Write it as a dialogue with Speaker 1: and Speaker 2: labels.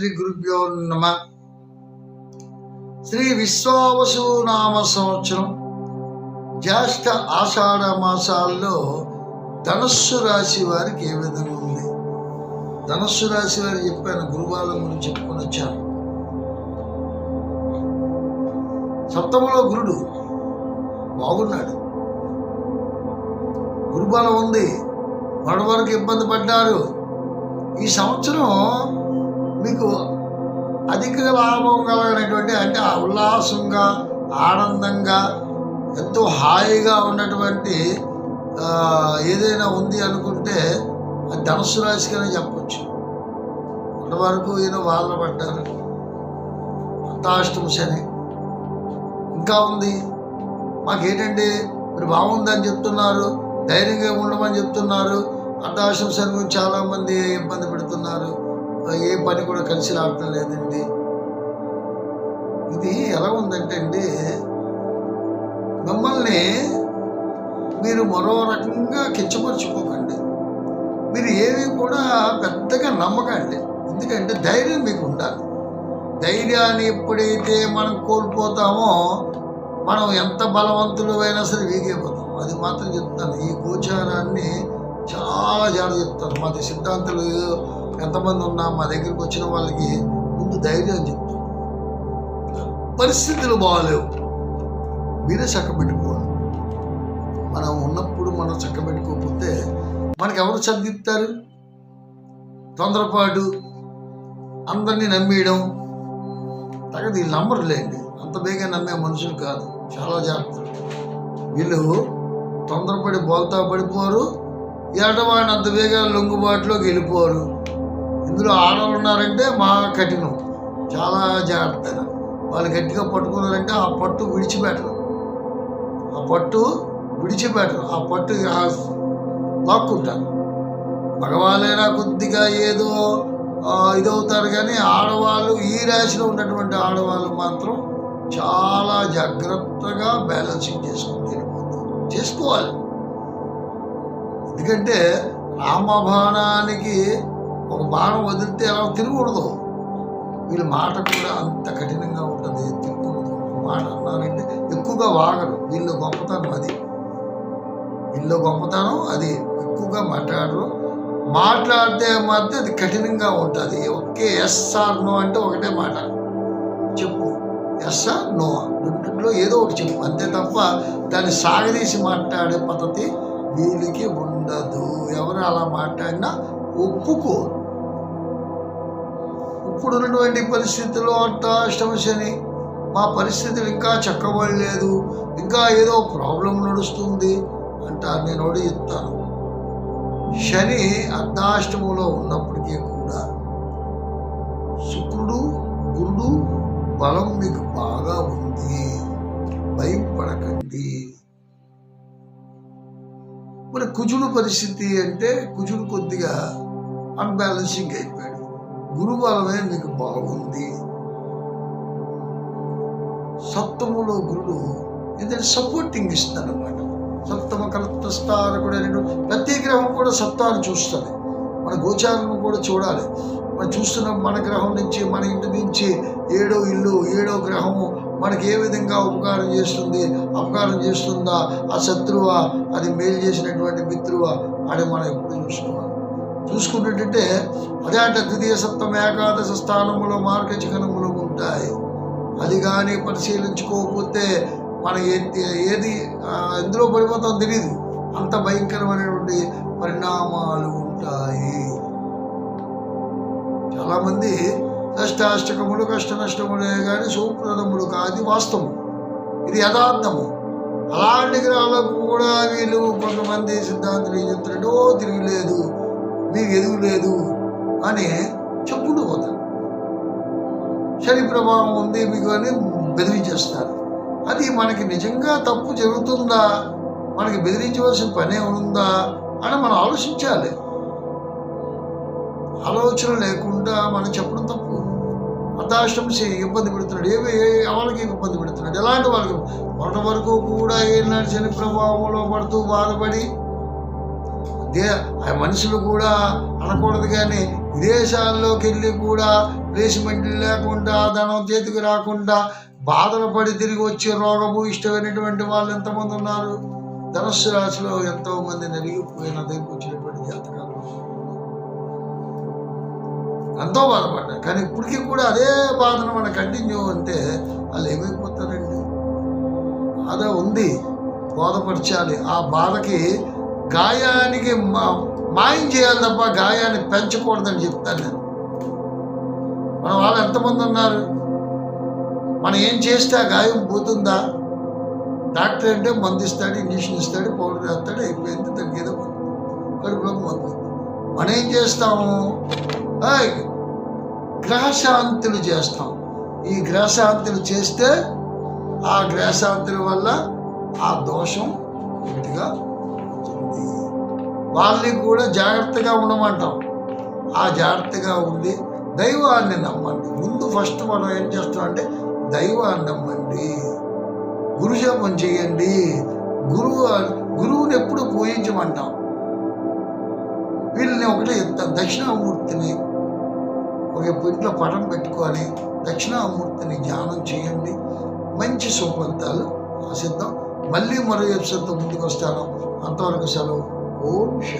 Speaker 1: శ్రీ గురుభ్యో నమ. శ్రీ విశ్వావసు నామ సంవత్సరం. జ్యేష్ఠ ఆషాఢ మాసాల్లో ధనస్సు రాశి వారికి ఏ విధంగా ఉంది? ధనస్సు రాశి వారికి చెప్పాను గురువారం గురించి చెప్పుకొని వచ్చాను సప్తములో గురుడు బాగున్నాడు. గురుబలం ఉంది. మొదటి వరకు ఇబ్బంది పడ్డారు. ఈ సంవత్సరం మీకు అధిక లాభం కలగనటువంటి అంటే ఉల్లాసంగా ఆనందంగా ఎంతో హాయిగా ఉన్నటువంటి ఏదైనా ఉంది అనుకుంటే అది ధనుసు రాశిగానే చెప్పచ్చు. అంతవరకు ఈయన వాళ్ళ పడ్డారు. అంతాష్టం శని. ఇంకా ఉంది. మాకేంటంటే మీరు బాగుందని చెప్తున్నారు. ధైర్యంగా ఉండమని చెప్తున్నారు. అర్ధాశ్రమ శని గురించి చాలామంది ఇబ్బంది పెడుతున్నారు. ఏ పని కూడా కలిసి రావటం లేదండి. ఇది ఎలా ఉందంటే అండి మిమ్మల్ని మీరు మరో రకంగా కించపరుచుకోకండి. మీరు ఏవి కూడా పెద్దగా నమ్మకండి. ఎందుకంటే ధైర్యం మీకు ఉండాలి. ధైర్యాన్ని ఎప్పుడైతే మనం కోల్పోతామో మనం ఎంత బలవంతులు అయినా సరే వీగైపోతాం. అది మాత్రం చెప్తాను. ఈ గోచారాన్ని చాలా జాగ్రత్త చెప్తాను. మాది సిద్ధాంతులు ఎంతమంది ఉన్నా మా దగ్గరికి వచ్చిన వాళ్ళకి ముందు ధైర్యం చెప్తాం పరిస్థితులు బాగాలేవు. మీరే చక్కబెట్టుకోవాలి మనం ఉన్నప్పుడు మనం చక్కబెట్టుకోకపోతే మనకి ఎవరు చదివిస్తారు తొందరపాటు అందరినీ నమ్మేయడం తగదు. వీళ్ళు నమ్మరులేండి అంత బేగా నమ్మే మనుషులు కాదు. చాలా జాగ్రత్త. వీళ్ళు తొందరపడి బోల్తా పడిపోరు. ఏటవాడిని అంత వేగా లొంగుబాటులోకి వెళ్ళిపోరు. ఇందులో ఆడవాళ్ళు ఉన్నారంటే మా కఠినం. చాలా జాగ్రత్తగా. వాళ్ళు గట్టిగా పట్టుకున్నారంటే ఆ పట్టు విడిచిపెట్టరు. ఆ పట్టు విడిచిపెట్టరు. ఆ పట్టు లాక్కుంటారు. మగవాళ్ళైనా కొద్దిగా ఏదో ఇదవుతారు కానీ ఆడవాళ్ళు ఈ రాశిలో ఉన్నటువంటి ఆడవాళ్ళు మాత్రం చాలా జాగ్రత్తగా బ్యాలెన్సింగ్ చేసుకుని వెళ్ళిపోతారు చేసుకోవాలి. ఎందుకంటే రామబాణానికి ఒక బాణం వదిలితే అలా తిరగకూడదు వీళ్ళ మాట కూడా అంత కఠినంగా ఉంటుంది. తిరగకూడదు ఒక మాట అన్నారంటే ఎక్కువగా వాగరు. వీళ్ళు గొప్పతనం అది. వీళ్ళు గొప్పతనం అది. ఎక్కువగా మాట్లాడరు. మాట్లాడితే మాత్రం అది కఠినంగా ఉంటుంది. ఒకే ఎస్ ఆర్ నో అంటే ఒకటే మాట. చెప్పు. ఎస్ ఆర్ నో రెండింటిలో ఏదో ఒకటి చెప్పు. అంతే తప్ప దాన్ని సాగదీసి మాట్లాడే పద్ధతి వీళ్ళకి ఉండదు. ఎవరు అలా మాట్లాడినా ఒప్పుకో. ఇప్పుడు ఉన్నటువంటి పరిస్థితుల్లో అంట అష్టమశని మా పరిస్థితులు ఇంకా చక్కబడలేదు ఇంకా ఏదో ప్రాబ్లం నడుస్తుంది అంటారు. నేను ఒకటి చెప్తాను. శని అర్ధాష్టమంలో ఉన్నప్పటికీ కూడా శుక్రుడు గురుడు బలం మీకు బాగా ఉంది. భయపడకండి. మరి కుజుడు పరిస్థితి అంటే కుజుడు కొద్దిగా అన్బ్యాలెన్సింగ్ అయిపోయాడు గురు బలమే మీకు బాగుంది. సప్తములో గురుడు ఎందుకంటే సపోర్టింగ్ ఇస్తాడు అనమాట సప్తమ కూడా రెండు ప్రతి గ్రహం కూడా సప్తాన్ని చూస్తుంది. మన గోచారం కూడా చూడాలి. మనం చూస్తున్న మన గ్రహం నుంచి మన ఇంటి నుంచి ఏడో ఇల్లు ఏడో గ్రహము మనకి ఏ విధంగా ఉపకారం చేస్తుంది అపకారం చేస్తుందా ఆ శత్రువా అది మేలు చేసినటువంటి మిత్రువా అని మనం ఎప్పుడు చూసుకోవాలి. చూసుకున్నట్టంటే అదే అంటే ద్వితీయ సప్తమ ఏకాదశ స్థానములో మార్గచికనములు ఉంటాయి. అది కానీ పరిశీలించుకోకపోతే మన ఏది ఏది ఎందులో పడిపోతాం తెలియదు అంత భయంకరమైనటువంటి పరిణామాలు ఉంటాయి. చాలామంది కష్టాష్టకములు కష్ట నష్టములే కానీ సుప్రదములు కాదు వాస్తవం. ఇది యథార్థము. అలాంటి గ్రహాలకు కూడా వీళ్ళు కొంతమంది సిద్ధాంతులు ఏం చెప్తారంటే ఓ తిరగలేదు మీకు ఎదుగులేదు అని చెప్పుకుంటూ పోతారు. శని ప్రభావం ఉంది మీకు అని బెదిరించేస్తారు. అది మనకి నిజంగా తప్పు జరుగుతుందా? మనకి బెదిరించవలసిన పనే ఉందా? అని మనం ఆలోచించాలి. ఆలోచన లేకుండా మనం చెప్పడం తప్పు. అర్ధాష్టమి ఇబ్బంది పెడుతున్నాడు. ఏవి ఏ- ఎవరికి ఇబ్బంది పెడుతున్నాడు? ఎలాంటి వాళ్ళకి? మొదటి వరకు కూడా ఏనాడు శని ప్రభావంలో పడుతూ బాధపడి దే ఆ మనుషులు కూడా అనకూడదు కానీ విదేశాల్లోకి వెళ్ళి కూడా ప్లేస్మెంట్ లేకుండా ధనం చేతికి రాకుండా బాధలు పడి తిరిగి వచ్చే రోగము ఇష్టమైనటువంటి వాళ్ళు ఎంతమంది ఉన్నారు? ధనస్సు రాశిలో ఎంతో మంది నలిగిపోయిన దగ్గరికి వచ్చినటువంటి జాతకాలు. ఎంతో బాధపడ్డారు. కానీ ఇప్పటికీ కూడా అదే బాధను మనం కంటిన్యూ అంటే వాళ్ళు ఏమైపోతారండి? బాధ ఉంది. బోధపరచాలి. ఆ బాధకి గాయానికి మా- మాయం చేయాలి తప్ప గాయాన్ని పెంచకూడదని చెప్తాను నేను. మన వాళ్ళు ఎంతమంది ఉన్నారు? మనం ఏం చేస్తే ఆ గాయం పోతుందా? డాక్టర్ అంటే మందు ఇస్తాడు ఇంజక్షన్ ఇస్తాడు పౌడర్ వేస్తాడు అయిపోయింది దానికి ఏదో కడుపులోకి మందు. మనం ఏం చేస్తాము? గ్రహశాంతులు చేస్తాం. ఈ గ్రహశాంతులు చేస్తే ఆ గ్రహశాంతుల వల్ల ఆ దోషం పూర్తిగా వాళ్ళని కూడా జాగ్రత్తగా ఉండమంటాం. ఆ జాగ్రత్తగా ఉండి దైవాన్ని నమ్మండి. ముందు ఫస్ట్ మనం ఏం చేస్తాం అంటే దైవాన్ని నమ్మండి. గురుజపం చేయండి. గురువు గురువుని ఎప్పుడు పూజించమంటాం. వీళ్ళని ఒకటే చెప్తాం. దక్షిణామూర్తిని ఒక ఇంట్లో పటం పెట్టుకొని దక్షిణామూర్తిని ధ్యానం చేయండి. మంచి సుఫలితాలు ఆశిద్దాం. మళ్ళీ మరో ఎపిసోడ్తో ముందుకు వస్తాను అంతవరకు సెలవు ఓం శాంతి.